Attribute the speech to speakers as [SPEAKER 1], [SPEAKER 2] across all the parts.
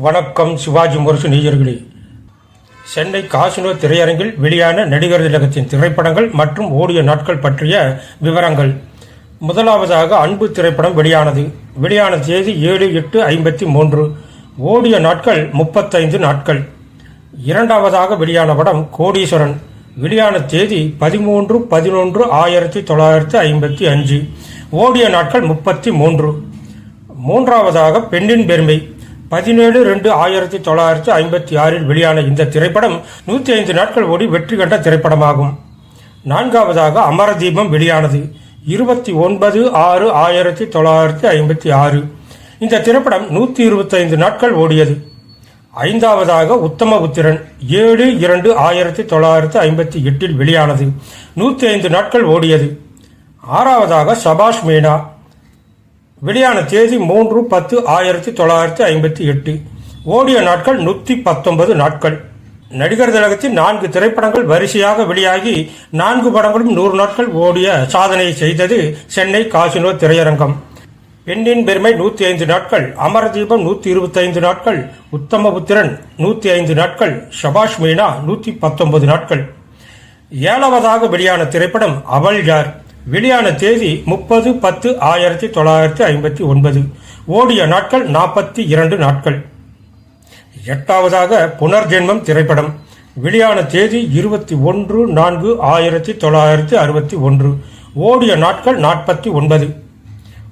[SPEAKER 1] வணக்கம் சிவாஜி முரசு நேயர்களே. சென்னை காசினோ திரையரங்கில் வெளியான நடிகர் திலகத்தின் திரைப்படங்கள் மற்றும் ஓடிய நாட்கள் பற்றிய விவரங்கள். முதலாவதாக அன்பு திரைப்படம் வெளியானது. வெளியான தேதி ஏழு எட்டு ஐம்பத்தி மூன்று. ஓடிய நாட்கள் முப்பத்தைந்து நாட்கள். இரண்டாவதாக வெளியான படம் கோடீஸ்வரன். வெளியான தேதி பதிமூன்று பதினொன்று ஆயிரத்தி தொள்ளாயிரத்தி ஐம்பத்தி அஞ்சு. ஓடிய நாட்கள் முப்பத்தி மூன்று. மூன்றாவதாக பெண்ணின் பெருமை. பதினேழு ரெண்டு ஆயிரத்தி தொள்ளாயிரத்தி ஐம்பத்தி ஆறில் வெளியான இந்த திரைப்படம் நூற்றி ஐந்து நாட்கள் ஓடி வெற்றி கண்ட திரைப்படமாகும். நான்காவதாக அமரதீபம் வெளியானது. இருபத்தி ஒன்பது ஆறு ஆயிரத்தி தொள்ளாயிரத்தி ஐம்பத்தி ஆறு. இந்த திரைப்படம் நூற்றி இருபத்தைந்து நாட்கள் ஓடியது. ஐந்தாவதாக உத்தமபுத்திரன் ஏழு இரண்டு ஆயிரத்தி தொள்ளாயிரத்தி ஐம்பத்தி எட்டில் வெளியானது. நூற்றி ஐந்து நாட்கள் ஓடியது. ஆறாவதாக சபாஷ் மீனா வெளியான தேதி மூன்று பத்து ஆயிரத்தி தொள்ளாயிரத்தி ஐம்பத்தி எட்டு. ஓடிய நாட்கள் நூற்றி பத்தொன்பது நாட்கள். நடிகர் திலகத்தின் நான்கு திரைப்படங்கள் வரிசையாக வெளியாகி நான்கு படங்களும் நூறு நாட்கள் ஓடிய சாதனையை செய்தது சென்னை காசினோ திரையரங்கம். பெண்ணின் பெருமை நூற்றி ஐந்து நாட்கள் அமரதீபம் நூற்றி இருபத்தைந்து நாட்கள் உத்தமபுத்திரன் நூற்றி ஐந்து நாட்கள் ஷபாஷ் மீனா நூற்றி பத்தொன்பது நாட்கள். ஏழாவதாக வெளியான திரைப்படம் அவள் யார்? வெளியான தேதி முப்பது பத்து ஆயிரத்தி தொள்ளாயிரத்தி ஐம்பத்தி ஒன்பது. ஓடிய நாட்கள் நாற்பத்தி இரண்டு நாட்கள். எட்டாவதாக புனர்ஜென்மம் திரைப்படம். வெளியான தேதி இருபத்தி ஒன்று நான்கு ஆயிரத்தி தொள்ளாயிரத்தி அறுபத்தி ஒன்று. ஓடிய நாட்கள் நாற்பத்தி ஒன்பது.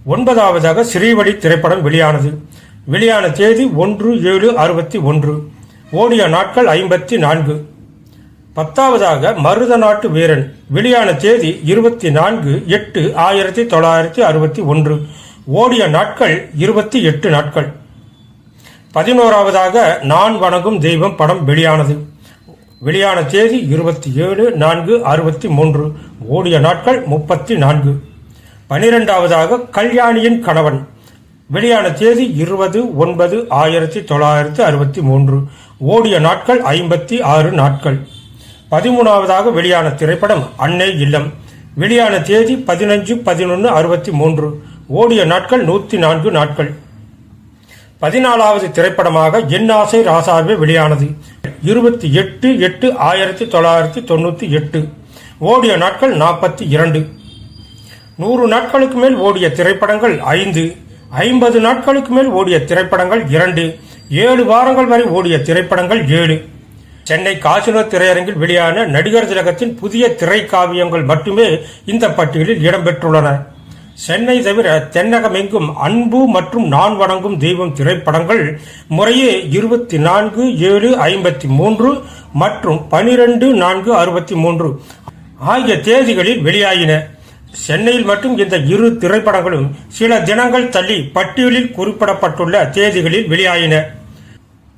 [SPEAKER 1] ஒன்பதாவதாக ஸ்ரீவடி திரைப்படம் வெளியானது. வெளியான தேதி ஒன்று ஏழு அறுபத்தி ஒன்று. ஓடிய நாட்கள் ஐம்பத்தி நான்கு. பத்தாவதாக மருத நாட்டு வீரன். வெளியான தேதி இருபத்தி நான்கு எட்டு ஆயிரத்தி தொள்ளாயிரத்தி அறுபத்தி ஒன்று. ஓடிய நாட்கள் இருபத்தி எட்டு நாட்கள். பதினோராவதாக நான் வணங்கும் தெய்வம் படம் வெளியானது. வெளியான தேதி இருபத்தி ஏழு நான்கு அறுபத்தி மூன்று. ஓடிய நாட்கள் முப்பத்தி நான்கு. பனிரெண்டாவதாக கல்யாணியின் கணவன். வெளியான தேதி இருபது ஒன்பது ஆயிரத்தி தொள்ளாயிரத்தி அறுபத்தி மூன்று. ஓடிய நாட்கள் ஐம்பத்தி ஆறு நாட்கள். பதிமூணாவதாக வெளியான திரைப்படம் அன்னை இல்லம். வெளியான தேதி பதினஞ்சு பதினொன்று அறுபத்தி மூன்று. ஓடிய நாட்கள் நூற்றி நான்கு நாட்கள். பதினாலாவது திரைப்படமாக என் ஆசை ராசாவே வெளியானது. இருபத்தி எட்டு எட்டு ஆயிரத்தி தொள்ளாயிரத்தி தொண்ணூற்றி எட்டு. ஓடிய நாட்கள் நாற்பத்தி இரண்டு. நூறு நாட்களுக்கு மேல் ஓடிய திரைப்படங்கள் ஐந்து. ஐம்பது நாட்களுக்கு மேல் ஓடிய திரைப்படங்கள் இரண்டு. ஏழு வாரங்கள் வரை ஓடிய திரைப்படங்கள் ஏழு. சென்னை காசினோ திரையரங்கில் வெளியான நடிகர் திலகத்தின் புதிய திரைக்காவியங்கள் மட்டுமே இந்த பட்டியலில் இடம்பெற்றுள்ளன. சென்னை தவிர தென்னகமெங்கும் அன்பு மற்றும் நான் வணங்கும் தெய்வம் திரைப்படங்கள் முறையே இருபத்தி நான்கு ஏழு ஐம்பத்தி மூன்று மற்றும் பனிரெண்டு நான்கு அறுபத்தி மூன்று ஆகிய தேதிகளில் வெளியாயின. சென்னையில் மட்டும் இந்த இரு திரைப்படங்களும் சில தினங்கள் தள்ளி பட்டியலில் குறிப்பிடப்பட்டுள்ள தேதிகளில் வெளியாயின.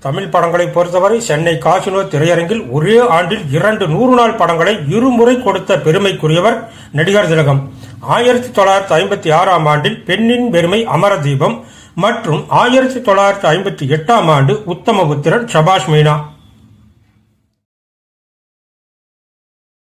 [SPEAKER 1] தமிழ் படங்களை பொறுத்தவரை சென்னை காசினோ திரையரங்கில் ஒரே ஆண்டில் இரண்டு நூறு நாள் படங்களை இருமுறை கொடுத்த பெருமைக்குரியவர் நடிகர் திலகம். ஆயிரத்தி தொள்ளாயிரத்தி ஐம்பத்தி ஆறாம் ஆண்டில் பெண்ணின் பெருமை அமரதீபம் மற்றும் ஆயிரத்தி தொள்ளாயிரத்தி ஐம்பத்தி எட்டாம் ஆண்டு உத்தமபுத்திரன் சபாஷ் மீனா.